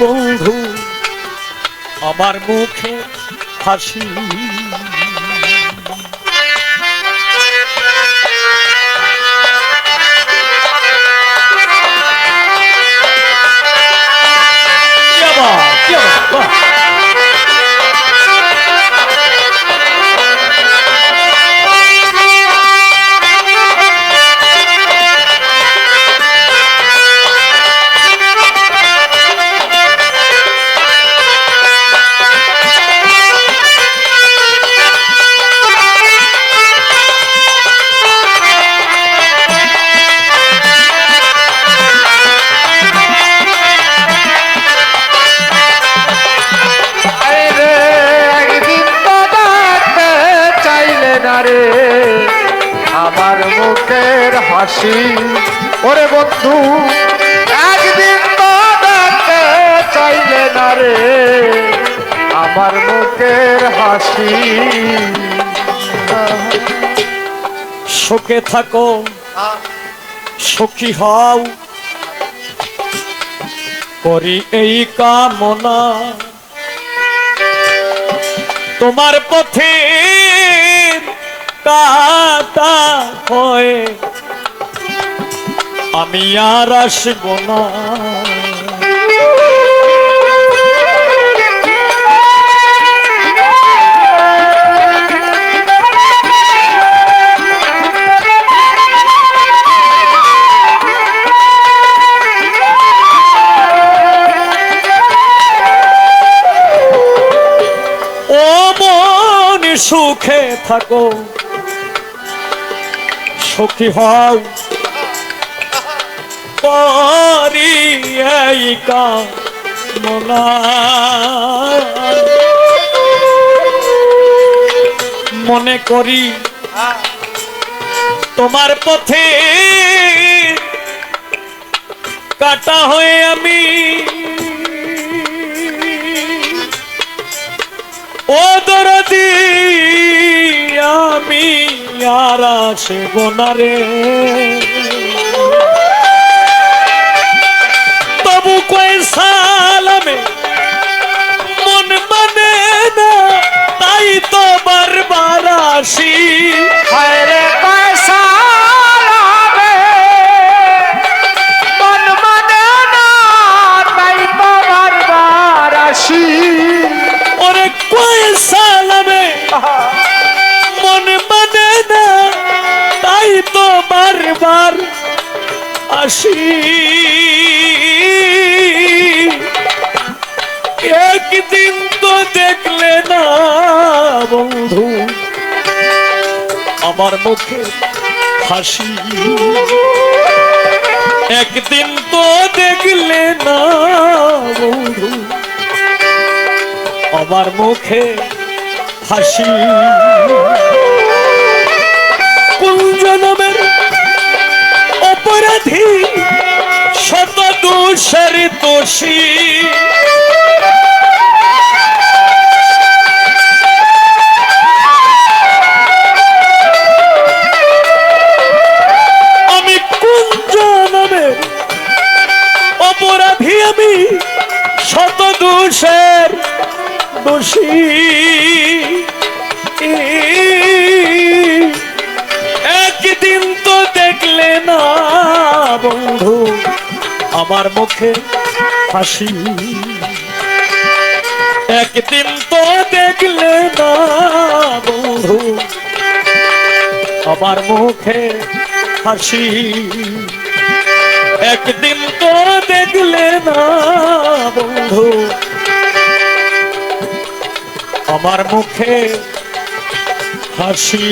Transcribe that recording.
বন্ধু আমার মুখে হাসি। না আমার মুখের হাসি। ওরে বন্ধু, একদিন চাইলে না রে আমার মুখের হাসি। সুখে থাকো, সুখী হও। করি এই কামনা। তোমার পথে কাটা হয়ে আমি আর আসব না। সুখে থাকো। সুখী হও। করি এই মনে করি তোমার পথে কাটা হয়ে আমি। ও দরদি আমি আর আসব না তবু কয় আসি। একদিন তো দেখলে না বন্ধু, আমার মুখে হাসি। একদিন তো দেখলে না বন্ধু, আমার মুখে হাসি। দোষী আমি কোন জনমের অপরাধী আমি শত দোষের দোষী। একদিন তো দেখলে না বন্ধু, আমার মুখে হাসি। একদিন তো দেখলে না বন্ধু, আমার মুখে হাসি। একদিন তো দেখলে না বন্ধু, আমার মুখে হাসি।